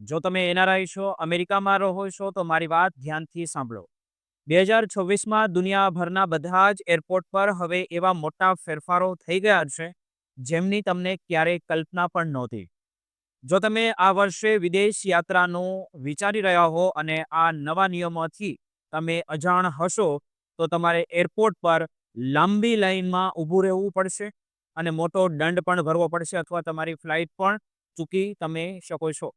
જો તમે એનઆરઆઈ છો, અમેરિકામાં રહો છો, તો મારી વાત ધ્યાનથી સાંભળો. બે હજાર છવ્વીસમાં દુનિયાભરના બધા જ એરપોર્ટ પર હવે એવા મોટા ફેરફારો થઈ ગયા છે, જેમની તમને ક્યારેય કલ્પના પણ નહોતી. જો તમે આ વર્ષે વિદેશ યાત્રાનું વિચારી રહ્યા હો અને આ નવા નિયમોથી તમે અજાણ હશો, તો તમારે એરપોર્ટ પર લાંબી લાઈનમાં ઊભું રહેવું પડશે અને મોટો દંડ પણ ભરવો પડશે અથવા તમારી ફ્લાઇટ પણ ચૂકી તમે શકો છો.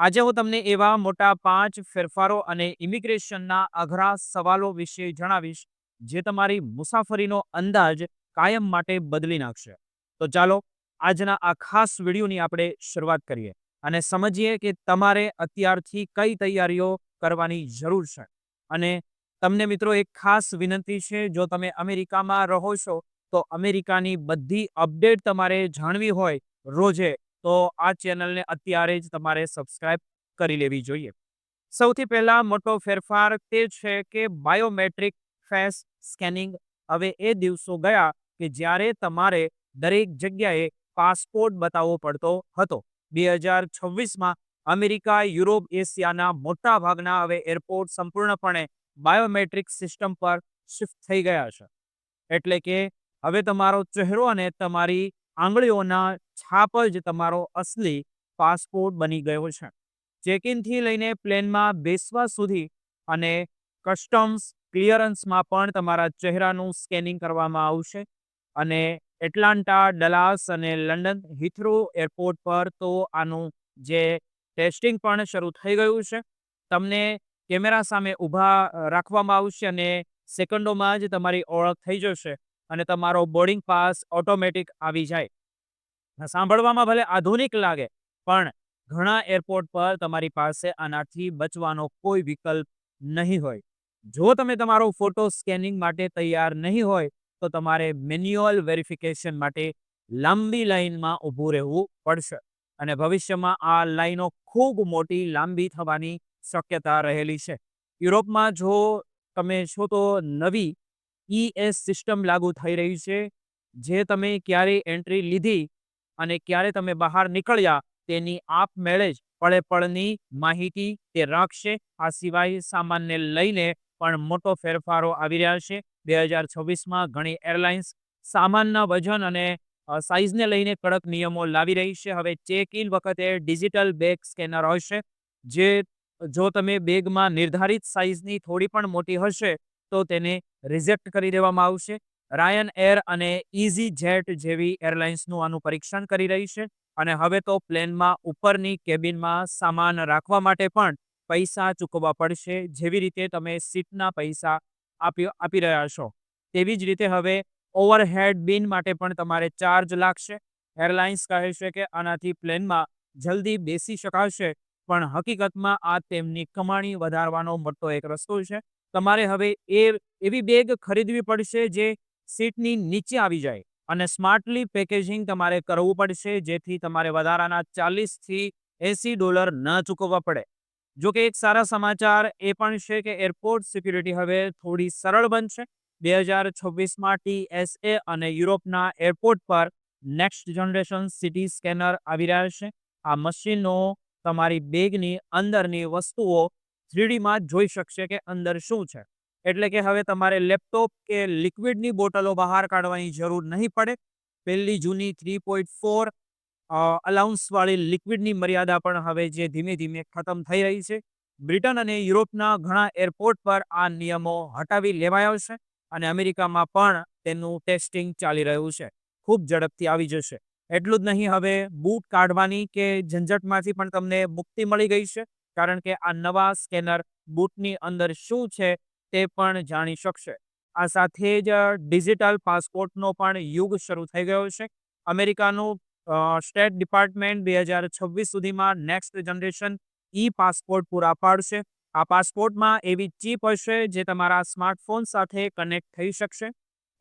આજે હું તમને એવા મોટા પાંચ ફેરફારો અને ઇમિગ્રેશનના અઘરા સવાલો વિશે જણાવીશ, જે તમારી મુસાફરીનો અંદાજ કાયમ માટે બદલી નાખશે. તો ચાલો, આજના આ ખાસ વિડીયોની આપણે શરૂઆત કરીએ અને સમજીએ કે તમારે અત્યારથી કઈ તૈયારીઓ કરવાની જરૂર છે. અને તમને મિત્રો એક ખાસ વિનંતી છે, જો તમે અમેરિકામાં રહો છો, તો અમેરિકાની બધી અપડેટ તમારે જાણવી હોય રોજે તો આ ચેનલને અત્યારે જ તમારે સબસ્ક્રાઇબ કરી લેવી જોઈએ. સૌથી પહેલા મોટો ફેરફાર તે છે કે બાયોમેટ્રિક ફેસ સ્કેનિંગ. હવે એ દિવસો ગયા કે જ્યારે તમારે દરેક જગ્યાએ પાસપોર્ટ બતાવવો પડતો હતો. બે હજાર છવ્વીસમાં અમેરિકા, યુરોપ, એશિયાના મોટા ભાગના હવે એરપોર્ટ સંપૂર્ણપણે બાયોમેટ્રિક સિસ્ટમ પર શિફ્ટ થઈ ગયા છે. એટલે કે હવે તમારો ચહેરો અને તમારી આંગળીઓના છાપ જ તમારો અસલી પાસપોર્ટ બની ગયો છે. ચેક લઈને પ્લેનમાં બેસવા સુધી અને કસ્ટમ્સ ક્લિયરન્સમાં પણ તમારા ચહેરાનું સ્કેનિંગ કરવામાં આવશે. અને એટલાન્ટા, ડલાસ અને લંડન હિથ્રો એરપોર્ટ પર તો આનું જે ટેસ્ટિંગ પણ શરૂ થઈ ગયું છે. તમને કેમેરા સામે ઊભા રાખવામાં આવશે અને સેકન્ડોમાં જ તમારી ઓળખ થઈ જશે. અને તમારો બોર્ડિંગ પાસ ઓટોમેટિક આવી જાય. સાંભળવામાં ભલે આધુનિક લાગે, પણ ઘણા એરપોર્ટ પર તમારી પાસે આનાથી બચવાનો કોઈ વિકલ્પ નહીં હોય. જો તમે તમારો ફોટો સ્કેનિંગ માટે તૈયાર નહીં હોય, તો તમારે મેન્યુઅલ વેરિફિકેશન માટે લાંબી લાઈનમાં ઊભું રહેવું પડશે. અને ભવિષ્યમાં આ લાઈનો ખૂબ મોટી લાંબી થવાની શક્યતા રહેલી છે. યુરોપમાં જો તમે છો તો નવી ઈએસ સિસ્ટમ લાગુ થઈ રહી છે. જે તમે ક્યારે એન્ટ્રી લીધી અને ક્યારે તમે બહાર નીકળ્યા, તેની આપમેળે જ પળે પળની માહિતી તે રાખશે. આ સિવાય સામાનને લઈને પણ મોટો ફેરફારો આવી રહ્યા છે. બે હજાર છવ્વીસમાં ઘણી એરલાઇન્સ સામાનના વજન અને સાઇઝને લઈને કડક નિયમો લાવી રહી છે. હવે ચેક ઇન વખતે ડિજિટલ બેગ સ્કેનર હશે, જે જો તમે બેગમાં નિર્ધારિત સાઇઝની થોડી પણ મોટી હશે તો તેને રિજેક્ટ કરી દેવામાં આવશે. રાયન એર અને ઇઝી જેટ જેવી એરલાઇન્સનું આનું પરીક્ષણ કરી રહી છે અને હવે તો પ્લેનમાં ઉપરની કેબિનમાં સામાન રાખવા માટે પણ પૈસા ચૂકવવા પડશે. જેવી રીતે તમે સીટના પૈસા આપી આપી રહ્યા છો. તેવી જ રીતે હવે ઓવરહેડ બિન માટે પણ તમારે ચાર્જ લાગશે. એરલાઇન્સ કહે છે કે આનાથી પ્લેનમાં જલ્દી બેસી શકાશે, પણ હકીકતમાં આ તેમની કમાણી વધારવાનો મોટો એક રસ્તો છે. તમારે હવે એ, એવી બેગ ખરીદવી પડશે જે સીટની નીચે આવી જાય અને સ્માર્ટલી પેકેજિંગ તમારે કરવું પડશે જેથી તમારે વધારાના ચાલીસથી એંસી ડોલર ન ચૂકવવા પડે. જો કે એક સારા સમાચાર એ પણ છે કે એરપોર્ટ સિક્યુરિટી હવે થોડી સરળ બનશે. બે હજાર છવ્વીસમાં ટીએસએ અને યુરોપના એરપોર્ટ પર નેક્સ્ટ જનરેશન સિટી સ્કેનર આવી રહ્યા છે. આ મશીનો તમારી બેગની અંદરની વસ્તુઓ થ્રીડીમાં જોઈ શકશે કે અંદર શું છે. એટલે કે હવે તમારે લેપટોપ કે લિક્વિડની બોટલો બહાર કાઢવાની જરૂર નહીં પડે. પહેલી જૂની થ્રી પોઈન્ટ ફોર અલાઉન્સવાળી લિક્વિડની મર્યાદા પણ હવે જે ધીમે ધીમે ખતમ થઈ રહી છે. બ્રિટન અને યુરોપના ઘણા એરપોર્ટ પર આ નિયમો હટાવી લેવાયો છે અને અમેરિકામાં પણ તેનું ટેસ્ટિંગ ચાલી રહ્યું છે. ખૂબ ઝડપથી આવી જશે. એટલું જ નહીં, હવે બૂટ કાઢવાની કે ઝંઝટમાંથી પણ તમને મુક્તિ મળી ગઈ છે. કારણ કે આ નવા સ્કેનર બૂટની અંદર શું છે તે પણ જાણી શકશે. આ સાથે જ ડિજિટલ પાસપોર્ટનો પણ યુગ શરૂ થઈ ગયો છે. અમેરિકાનું સ્ટેટ ડિપાર્ટમેન્ટ બે હજાર છવ્વીસ સુધીમાં નેક્સ્ટ જનરેશન ઈ પાસપોર્ટ પૂરા પાડશે. આ પાસપોર્ટમાં એવી ચીપ હશે જે તમારા સ્માર્ટફોન સાથે કનેક્ટ થઈ શકશે.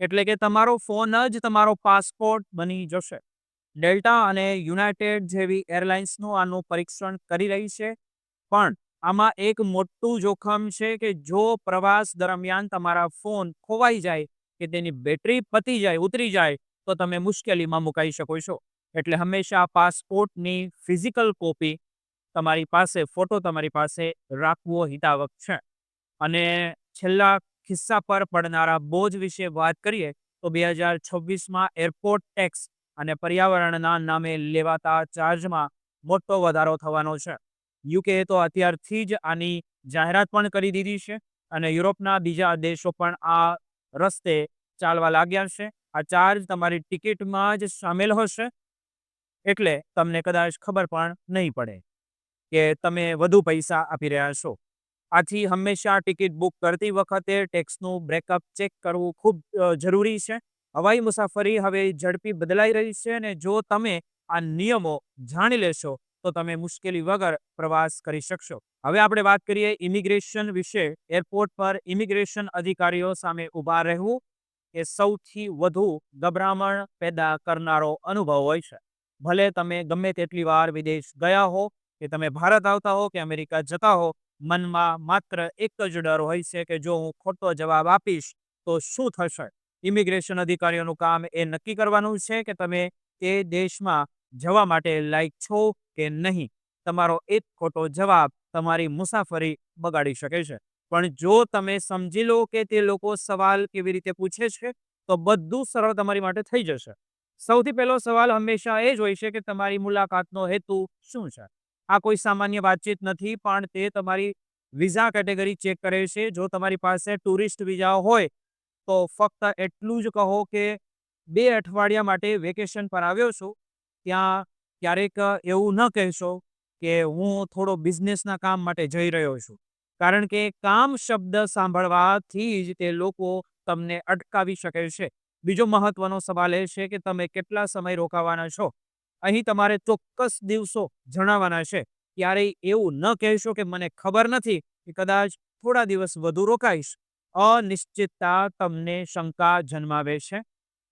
એટલે કે તમારો ફોન જ તમારો પાસપોર્ટ બની જશે. ડેલ્ટા અને યુનાઇટેડ જેવી એરલાઇન્સનું આનું પરીક્ષણ કરી રહી છે. પણ આમાં એક મોટું જોખમ છે કે જો પ્રવાસ દરમિયાન તમારા ફોન ખોવાઈ જાય કે તેની બેટરી પતી જાય, ઉતરી જાય, તો તમે મુશ્કેલીમાં મુકાઈ શકો છો. એટલે હંમેશા પાસપોર્ટની ફિઝિકલ કોપી તમારી પાસે, ફોટો તમારી પાસે રાખવો હિતાવક છે. અને છેલ્લા ખિસ્સા પર પડનારા બોજ વિશે વાત કરીએ, તો બે હજાર છવ્વીસમાં એરપોર્ટ ટેક્સ અને પર્યાવરણના નામે લેવાતા ચાર્જમાં મોટો વધારો થવાનો છે. યુકે તો અત્યારથી જ આની જાહેરાત પણ કરી દીધી છે અને યુરોપના બીજા દેશો પણ આ રસ્તે ચાલવા લાગ્યા છે. આ ચાર્જ તમારી ટિકિટમાં જ સામેલ હશે એટલે તમને કદાચ ખબર પણ નહીં પડે કે તમે વધુ પૈસા આપી રહ્યા છો. આથી હંમેશા ટિકિટ બુક કરતી વખતે ટેક્સનું બ્રેકઅપ ચેક કરવું ખૂબ જરૂરી છે. હવાઈ મુસાફરી હવે ઝડપી બદલાઈ રહી છે અને જો તમે આ નિયમો જાણી લેશો તો તમે મુશ્કેલી વગર પ્રવાસ કરી શકશો. હવે આપણે વાત કરીએ ઇમિગ્રેશન વિશે. એરપોર્ટ પર ઇમિગ્રેશન અધિકારીઓ સામે ઊભા રહેવું એ સૌથી વધુ ગભરામણ પેદા કરનારો અનુભવ હોય છે. ભલે તમે ગમે તેટલી વાર વિદેશ ગયા હો, કે તમે ભારત આવતા હો, કે અમેરિકા જતા હો, મનમાં માત્ર એક જ ડર હોય છે કે જો હું ખોટો જવાબ આપીશ, તો શું થશે? ઇમિગ્રેશન અધિકારીઓનું કામ એ નક્કી કરવાનું છે કે તમે તે દેશમાં જવા માટે લાયક છો કે નહીં? તમારો એક ખોટો જવાબ તમારી મુસાફરી બગાડી શકે છે. પણ જો તમે સમજી લો કે તે લોકો સવાલ કેવી રીતે પૂછે છે, તો બધું સરળ તમારી માટે થઈ જશે. સૌથી પહેલો સવાલ હંમેશા એ જ હોય છે કે તમારી મુલાકાતનો હેતુ શું છે? આ કોઈ સામાન્ય વાતચીત નથી, પણ તે તમારી વિઝા કેટેગરી ચેક કરે છે. જો તમારી પાસે ટુરિસ્ટ વિઝા હોય, તો ફક્ત એટલું જ કહો કે બે અઠવાડિયા માટે વેકેશન પર આવ્યો છું ત્યાં ક્યારેક એવું ન કહેશો કે હું થોડો બિઝનેસના કામ માટે જઈ રહ્યો છું. કારણ કે કામ શબ્દ સાંભળવાથી જ તે લોકો તમને અટકાવી શકે છે. બીજો મહત્વનો સવાલ એ છે કે તમે કેટલા સમય રોકાવાના છો? અહીં તમારે ચોક્કસ દિવસો જણાવવાના છે. ક્યારેય એવું ન કહેશો કે મને ખબર નથી કે કદાચ થોડા દિવસ વધુ રોકાઈશ. અનિશ્ચિતતા તમને શંકા જન્માવે છે.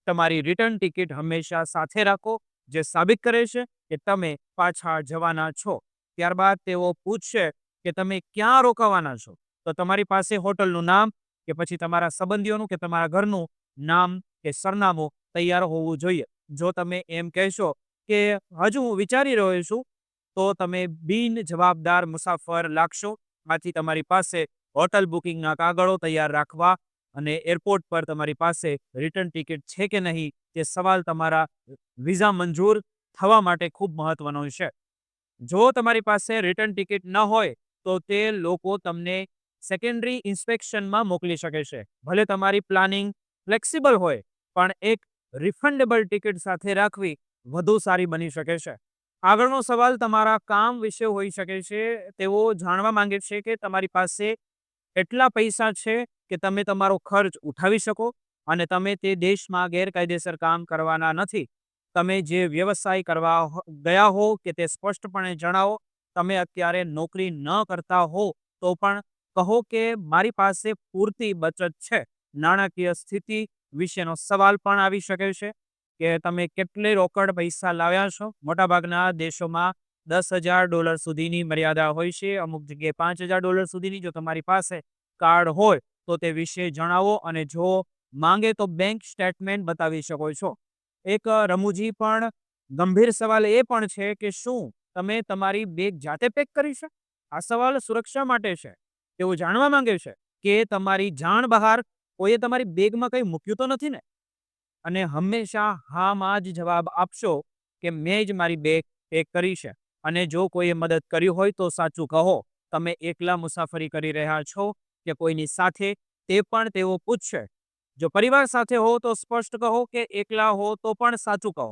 તમારી રિટર્ન ટિકિટ હંમેશા સાથે રાખો. જે સાબિત કરે છે કે તમે પાછા જવાના છો. ત્યારબાદ તેઓ પૂછશે કે તમે ક્યાં રોકાવાના છો? તો તમારી પાસે હોટલનું નામ કે પછી તમારા સંબંધીઓનું કે તમારા ઘરનું નામ કે સરનામું તૈયાર હોવું જોઈએ. જો તમે એમ કહેશો કે હજુ હું વિચારી રહ્યો છું, તો તમે બિન જવાબદાર મુસાફર લાગશો. આથી તમારી પાસે હોટલ બુકિંગના કાગળો તૈયાર રાખવા અને એરપોર્ટ પર તમારી પાસે રિટર્ન ટિકિટ છે કે નહીં, તે સવાલ તમારા વિઝા મંજૂર થવા માટે ખૂબ મહત્વનો છે. જો તમારી પાસે રિટર્ન ટિકિટ ન હોય, તો તે લોકો તમને સેકન્ડરી ઇન્સ્પેક્શનમાં મોકલી શકે છે. ભલે તમારી પ્લાનિંગ ફ્લેક્સિબલ હોય, પણ એક રિફંડેબલ ટિકિટ સાથે રાખવી વધુ સારી બની શકે છે. આગળનો સવાલ તમારા કામ વિશે હોઈ શકે છે, તેઓ જાણવા માંગે છે કે તમારી પાસે એટલા પૈસા છે કે તમે તમારો ખર્ચ ઉઠાવી શકો અને તમે તે દેશમાં ગેરકાયદેસર કામ કરવાના નથી. તમે જે વ્યવસાય કરવા ગયા હો કે તે સ્પષ્ટપણે જણાવો, તમે અત્યારે નોકરી ન કરતા હો, તો પણ કહો કે મારી પાસે પૂરતી બચત છે. નાણાકીય સ્થિતિ વિશેનો સવાલ પણ આવી શકે છે કે તમે કેટલી રોકડ પૈસા લાવ્યા છો? મોટાભાગના દેશોમાં દસ હજાર ડોલર સુધીની મર્યાદા હોય છે, અમુક જગ્યાએ પાંચ હજાર ડોલર સુધીની જો તમારી પાસે કાર્ડ હોય તો તે વિશે જણાવો અને જો માંગે તો બેંક સ્ટેટમેન્ટ બતાવી શકો છો. એક રમુજી પણ ગંભીર સવાલ એ પણ છે કે શું તમે તમારી બેગ જાતે પેક કરી છે? આ સવાલ સુરક્ષા માટે છે. તેઓ જાણવા માંગે છે કે તમારી જાણ બહાર કોઈએ તમારી બેગમાં કંઈ મૂક્યું તો નથી ને? અને હંમેશા હામાં જ જવાબ આપશો કે મેં જ મારી બેગ પેક કરી છે. અને જો કોઈએ મદદ કરી હોય તો સાચું કહો. તમે એકલા મુસાફરી કરી રહ્યા છો કે કોઈની સાથે તે પણ તેઓ પૂછશે. જો પરિવાર સાથે હો તો સ્પષ્ટ કહો કે એકલા હો તો પણ સાચું કહો.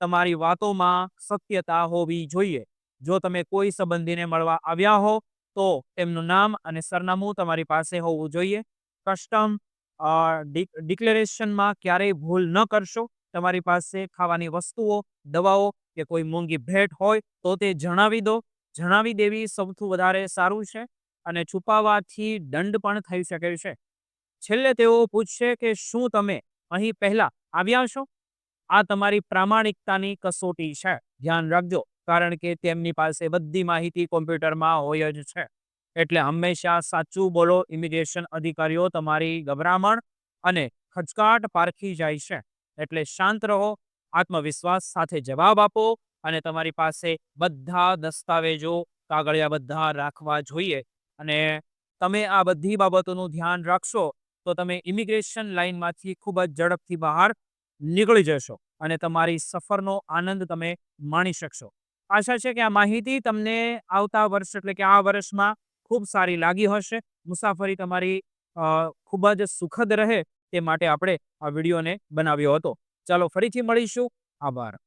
તમારી વાતોમાં સત્યતા હોવી જોઈએ. જો તમે કોઈ સંબંધીને મળવા આવ્યા હો, તો તેમનું નામ અને સરનામું તમારી પાસે હોવું જોઈએ. કસ્ટમ ડિક્લેરેશનમાં ક્યારેય ભૂલ ન કરશો. તમારી પાસે ખાવાની વસ્તુઓ, દવાઓ કે કોઈ મોંઘી ભેટ હોય તો તે જણાવી દો. જણાવી દેવી સૌથી વધારે સારું છે. અને છુપાવવાથી દંડ પણ થઈ શકે છે. છેલ્લે તેઓ પૂછશે કે શું તમે અહીં પહેલા આવ્યા છો? આ તમારી પ્રામાણિકતાની કસોટી છે. ધ્યાન રાખજો, કારણ કે તેમની પાસે બધી માહિતી કોમ્પ્યુટરમાં હોય જ છે. એટલે હંમેશા સાચું બોલો, ઇમિગ્રેશન અધિકારીઓ તમારી ગભરામણ અને ખચકાટ પારખી જાય છે. એટલે શાંત રહો, આત્મવિશ્વાસ સાથે જવાબ આપો અને તમારી પાસે બધા દસ્તાવેજો કાગળિયા બધા રાખવા જોઈએ. અને તમે આ બધી બાબતોનું ધ્યાન રાખશો, તો તમે ઇમિગ્રેશન લાઇનમાંથી ખૂબ જ ઝડપથી બહાર નીકળી જશો અને તમારી સફરનો આનંદ તમે માણી શકશો. આશા છે કે આ માહિતી તમને આવતા વર્ષ, એટલે કે આ વર્ષમાં ખૂબ સારી લાગી હશે. મુસાફરી તમારી ખૂબ જ સુખદ રહે તે માટે આપણે આ વિડીયોને બનાવ્યો હતો. ચાલો ફરીથી મળીશું. આભાર.